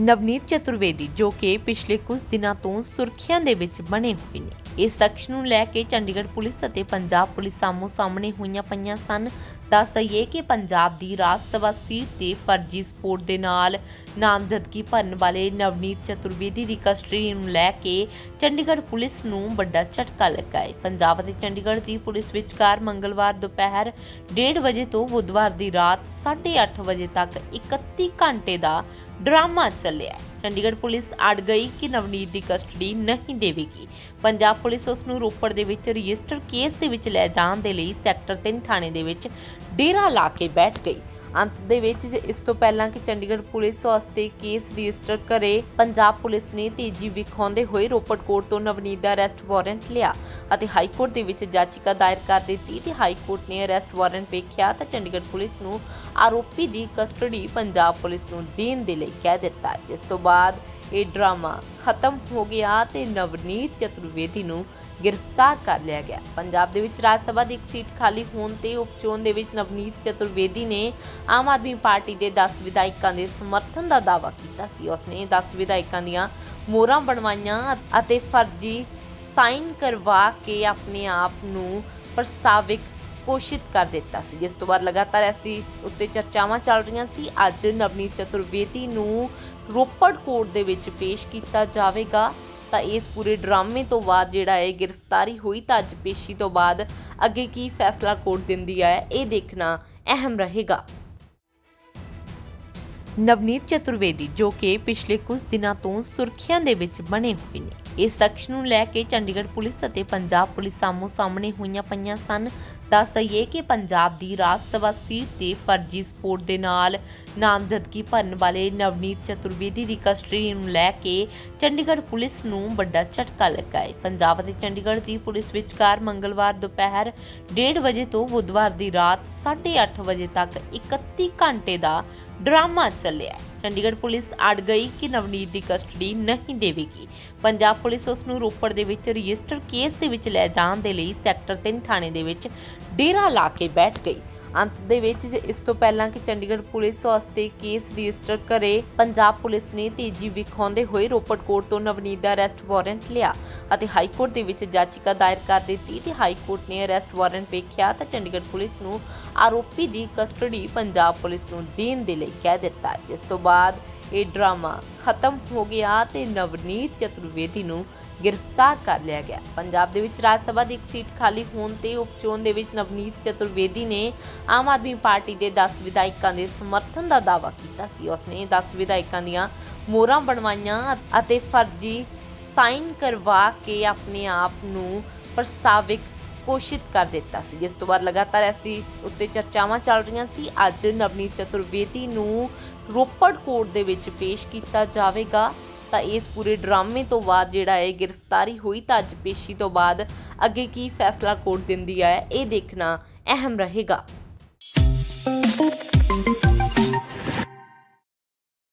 ਨਵਨੀਤ ਚਤੁਰਵੇਦੀ ਜੋ ਕਿ ਪਿਛਲੇ ਕੁਝ ਦਿਨਾਂ ਤੋਂ ਸੁਰਖੀਆਂ ਦੇ ਵਿੱਚ ਬਣੇ ਹੋਏ ਨੇ। ਇਸ ਸ਼ਖਸ ਨੂੰ ਲੈ ਕੇ ਚੰਡੀਗੜ੍ਹ ਪੁਲਿਸ ਅਤੇ ਪੰਜਾਬ ਪੁਲਿਸ ਸਾਹਮੋ ਸਾਹਮਣੇ ਹੋਈਆਂ ਪਈਆਂ ਸਨ। ਦੱਸ ਦਈਏ ਕਿ ਪੰਜਾਬ ਦੀ ਰਾਜ ਸਭਾ ਸੀਟ ਤੇ ਫਰਜ਼ੀ ਸਪੋਰਟ ਦੇ ਨਾਲ ਨਾਮਜ਼ਦਗੀ ਭਰਨ ਵਾਲੇ ਨਵਨੀਤ ਚਤੁਰਵੇਦੀ ਦੀ ਕਸਟਡੀ ਨੂੰ ਲੈ ਕੇ ਚੰਡੀਗੜ੍ਹ ਪੁਲਿਸ ਨੂੰ ਵੱਡਾ ਝਟਕਾ ਲੱਗਾ ਹੈ। ਪੰਜਾਬ ਅਤੇ ਚੰਡੀਗੜ੍ਹ ਦੀ ਪੁਲਿਸ ਵਿਚਕਾਰ ਮੰਗਲਵਾਰ ਦੁਪਹਿਰ 1:30 ਵਜੇ ਤੋਂ ਬੁੱਧਵਾਰ ਦੀ ਰਾਤ 8:30 ਵਜੇ ਤੱਕ 31 ਘੰਟੇ ਦਾ ਡਰਾਮਾ ਚੱਲਿਆ ਚੰਡੀਗੜ੍ਹ ਪੁਲਿਸ ਅੜ ਗਈ ਕਿ ਨਵਨੀਤ ਦੀ ਕਸਟਡੀ ਨਹੀਂ ਦੇਵੇਗੀ। ਪੰਜਾਬ ਪੁਲਿਸ ਉਸ ਨੂੰ ਰੋਪੜ ਦੇ ਵਿੱਚ ਰਜਿਸਟਰ ਕੇਸ ਦੇ ਵਿੱਚ ਲੈ ਜਾਣ ਦੇ ਲਈ ਸੈਕਟਰ 3 ਥਾਣੇ ਦੇ ਵਿੱਚ ਡੇਰਾ ਲਾ ਕੇ ਬੈਠ ਗਈ। ਅੰਤ ਦੇ ਵਿੱਚ ਇਸ ਤੋਂ ਪਹਿਲਾਂ ਕਿ ਚੰਡੀਗੜ੍ਹ ਪੁਲਿਸ ਵਾਸਤੇ ਕੇਸ ਰਜਿਸਟਰ ਕਰੇ, ਪੰਜਾਬ ਪੁਲਿਸ ਨੇ ਤੇਜ਼ੀ ਵਿਖਾਉਂਦੇ ਹੋਏ ਰੋਪੜ ਤੋਂ ਨਵਨੀਤ ਦਾ ਅਰੈਸਟ ਵਾਰੰਟ ਲਿਆ ਅਤੇ ਹਾਈ ਕੋਰਟ ਦੇ ਵਿੱਚ ਯਾਚਿਕਾ ਦਾਇਰ ਕਰ ਦਿੱਤੀ ਤੇ ਹਾਈ ਕੋਰਟ ਨੇ ਅਰੈਸਟ ਵਾਰੰਟ ਵੇਖਿਆ ਤਾਂ ਚੰਡੀਗੜ੍ਹ ਪੁਲਿਸ ਨੂੰ ਆਰੋਪੀ ਦੀ ਕਸਟਡੀ ਪੰਜਾਬ ਪੁਲਿਸ ਨੂੰ ਦੇਣ ਦੇ ਲਈ ਕਹਿ ਦਿੱਤਾ। ਜਿਸ ਤੋਂ ਬਾਅਦ ਇਹ ਡਰਾਮਾ ਖਤਮ ਹੋ ਗਿਆ ਤੇ ਨਵਨੀਤ ਚਤੁਰਵੇਦੀ ਨੂੰ ਗ੍ਰਿਫਤਾਰ ਕਰ ਲਿਆ ਗਿਆ। ਪੰਜਾਬ ਦੇ ਵਿੱਚ ਰਾਜ ਸਭਾ ਦੀ ਇੱਕ ਸੀਟ ਖਾਲੀ ਹੋਣ ਤੇ ਉਪਚੋਣ ਦੇ ਵਿੱਚ ਨਵਨੀਤ ਚਤੁਰਵੇਦੀ ਨੇ ਆਮ ਆਦਮੀ ਪਾਰਟੀ ਦੇ 10 ਵਿਧਾਇਕਾਂ ਦੇ ਸਮਰਥਨ ਦਾ ਦਾਅਵਾ ਕੀਤਾ ਸੀ। ਉਸਨੇ 10 ਵਿਧਾਇਕਾਂ ਦੀਆਂ ਮੋਹਰਾਂ ਬਣਵਾਈਆਂ ਅਤੇ ਫਰਜ਼ੀ ਸਾਈਨ ਕਰਵਾ ਕੇ ਆਪਣੇ ਆਪ ਨੂੰ ਪ੍ਰਸਤਾਵਿਕ ਘੋਸ਼ਿਤ ਕਰ ਦਿੱਤਾ ਸੀ। ਜਿਸ ਤੋਂ ਬਾਅਦ ਲਗਾਤਾਰ ਇਸ ਦੀ ਉੱਤੇ ਚਰਚਾਵਾਂ ਚੱਲ ਰਹੀਆਂ ਸੀ। ਅੱਜ ਨਵਨੀਤ ਚਤੁਰਵੇਦੀ ਨੂੰ ਰੋਪੜ ਕੋਰਟ ਦੇ ਵਿੱਚ ਪੇਸ਼ ਕੀਤਾ ਜਾਵੇਗਾ। ਤਾਂ ਇਸ ਪੂਰੇ ਡਰਾਮੇ ਤੋਂ ਬਾਅਦ ਜਿਹੜਾ ਹੈ ਗ੍ਰਿਫਤਾਰੀ ਹੋਈ ਤਾਂ ਅੱਜ ਪੇਸ਼ੀ ਤੋਂ ਬਾਅਦ ਅੱਗੇ ਕੀ ਫੈਸਲਾ ਕੋਰਟ ਦਿੰਦੀ ਹੈ, ਇਹ ਦੇਖਣਾ ਅਹਿਮ ਰਹੇਗਾ। ਨਵਨੀਤ ਚਤੁਰਵੇਦੀ ਜੋ ਕਿ ਪਿਛਲੇ ਕੁਝ ਦਿਨਾਂ ਤੋਂ ਸੁਰਖੀਆਂ ਦੇ ਵਿੱਚ ਬਣੇ ਹੋਏ ਨੇ। ਇਸ ਸ਼ਖਸ ਨੂੰ ਲੈ ਕੇ ਚੰਡੀਗੜ੍ਹ ਪੁਲਿਸ ਅਤੇ ਪੰਜਾਬ ਪੁਲਿਸ ਸਾਹਮੋ ਸਾਹਮਣੇ ਹੋਈਆਂ ਪਈਆਂ ਸਨ। ਦੱਸ ਦਈਏ ਕਿ ਪੰਜਾਬ ਦੀ ਰਾਜ ਸਭਾ ਸੀਟ ਤੇ ਫਰਜ਼ੀ ਸਪੋਰਟ ਦੇ ਨਾਲ ਨਾਮਜ਼ਦਗੀ ਭਰਨ ਵਾਲੇ ਨਵਨੀਤ ਚਤੁਰਵੇਦੀ ਦੀ ਕਸਟਡੀ ਨੂੰ ਲੈ ਕੇ ਚੰਡੀਗੜ੍ਹ ਪੁਲਿਸ ਨੂੰ ਵੱਡਾ ਝਟਕਾ ਲੱਗਾ ਹੈ। ਪੰਜਾਬ ਅਤੇ ਚੰਡੀਗੜ੍ਹ ਦੀ ਪੁਲਿਸ ਵਿਚਕਾਰ ਮੰਗਲਵਾਰ ਦੁਪਹਿਰ 1:30 ਵਜੇ ਤੋਂ ਬੁੱਧਵਾਰ ਦੀ ਰਾਤ 8:30 ਵਜੇ ਤੱਕ 31 ਘੰਟੇ ਦਾ ਡਰਾਮਾ ਚੱਲਿਆ ਚੰਡੀਗੜ੍ਹ ਪੁਲਿਸ ਅੜ ਗਈ ਕਿ ਨਵਨੀਤ ਦੀ ਕਸਟਡੀ ਨਹੀਂ ਦੇਵੇਗੀ। ਪੰਜਾਬ ਪੁਲਿਸ ਉਸ ਨੂੰ ਰੋਪੜ ਦੇ ਵਿੱਚ ਰਜਿਸਟਰ ਕੇਸ ਦੇ ਵਿੱਚ ਲੈ ਜਾਣ ਦੇ ਲਈ ਸੈਕਟਰ 3 ਥਾਣੇ ਦੇ ਵਿੱਚ ਡੇਰਾ ਲਾ ਕੇ ਬੈਠ ਗਈ। ਅੰਤ ਦੇ ਵਿੱਚ ਇਸ ਤੋਂ ਪਹਿਲਾਂ ਕਿ ਚੰਡੀਗੜ੍ਹ ਪੁਲਿਸ ਵਾਸਤੇ ਕੇਸ ਰਜਿਸਟਰ ਕਰੇ, ਪੰਜਾਬ ਪੁਲਿਸ ਨੇ ਤੇਜ਼ੀ ਵਿਖਾਉਂਦੇ ਹੋਏ ਰੋਪੜ ਕੋਰਟ ਤੋਂ ਨਵਨੀਤ ਦਾ ਅਰੈਸਟ ਵਾਰੰਟ ਲਿਆ ਅਤੇ ਹਾਈ ਕੋਰਟ ਦੇ ਵਿੱਚ ਯਾਚਿਕਾ ਦਾਇਰ ਕਰ ਦਿੱਤੀ ਤੇ ਹਾਈ ਕੋਰਟ ਨੇ ਅਰੈਸਟ ਵਾਰੰਟ ਵੇਖਿਆ ਤਾਂ ਚੰਡੀਗੜ੍ਹ ਪੁਲਿਸ ਨੂੰ ਆਰੋਪੀ ਦੀ ਕਸਟਡੀ ਪੰਜਾਬ ਪੁਲਿਸ ਨੂੰ ਦੇਣ ਦੇ ਲਈ ਕਹਿ ਦਿੱਤਾ। ਜਿਸ ਤੋਂ ਬਾਅਦ ਇਹ ਡਰਾਮਾ ਖਤਮ ਹੋ ਗਿਆ ਤੇ ਨਵਨੀਤ ਚਤੁਰਵੇਦੀ ਨੂੰ ਗ੍ਰਿਫਤਾਰ ਕਰ ਲਿਆ ਗਿਆ। ਪੰਜਾਬ ਦੇ ਵਿੱਚ ਰਾਜ ਸਭਾ ਦੀ ਇੱਕ ਸੀਟ ਖਾਲੀ ਹੋਣ ਤੇ ਉਪਚੋਣ ਦੇ ਵਿੱਚ ਨਵਨੀਤ ਚਤੁਰਵੇਦੀ ਨੇ ਆਮ ਆਦਮੀ ਪਾਰਟੀ ਦੇ 10 ਵਿਧਾਇਕਾਂ ਦੇ ਸਮਰਥਨ ਦਾ ਦਾਅਵਾ ਕੀਤਾ ਸੀ। ਉਸਨੇ 10 ਵਿਧਾਇਕਾਂ ਦੀਆਂ ਮੋਹਰਾਂ ਬਣਵਾਈਆਂ ਅਤੇ ਫਰਜ਼ੀ ਸਾਈਨ ਕਰਵਾ ਕੇ ਆਪਣੇ ਆਪ ਨੂੰ ਪ੍ਰਸਤਾਵਿਕ ਘੋਸ਼ਿਤ ਕਰ ਦਿੱਤਾ ਸੀ। ਜਿਸ ਤੋਂ ਬਾਅਦ ਲਗਾਤਾਰ ਇਸ ਉੱਤੇ ਚਰਚਾਵਾਂ ਚੱਲ ਰਹੀਆਂ ਸੀ। ਅੱਜ ਨਵਨੀਤ ਚਤੁਰਵੇਦੀ ਨੂੰ ਰੋਪੜ ਕੋਰਟ ਦੇ ਵਿੱਚ ਪੇਸ਼ ਕੀਤਾ ਜਾਵੇਗਾ। ਤਾਂ ਇਸ ਪੂਰੇ ਡਰਾਮੇ ਤੋਂ ਬਾਅਦ ਜਿਹੜਾ ਹੈ ਗ੍ਰਿਫਤਾਰੀ ਹੋਈ ਤਾਂ ਅੱਜ ਪੇਸ਼ੀ ਤੋਂ ਬਾਅਦ ਅੱਗੇ ਕੀ ਫੈਸਲਾ ਕੋਰਟ ਦਿੰਦੀ ਹੈ, ਇਹ ਦੇਖਣਾ ਅਹਿਮ ਰਹੇਗਾ।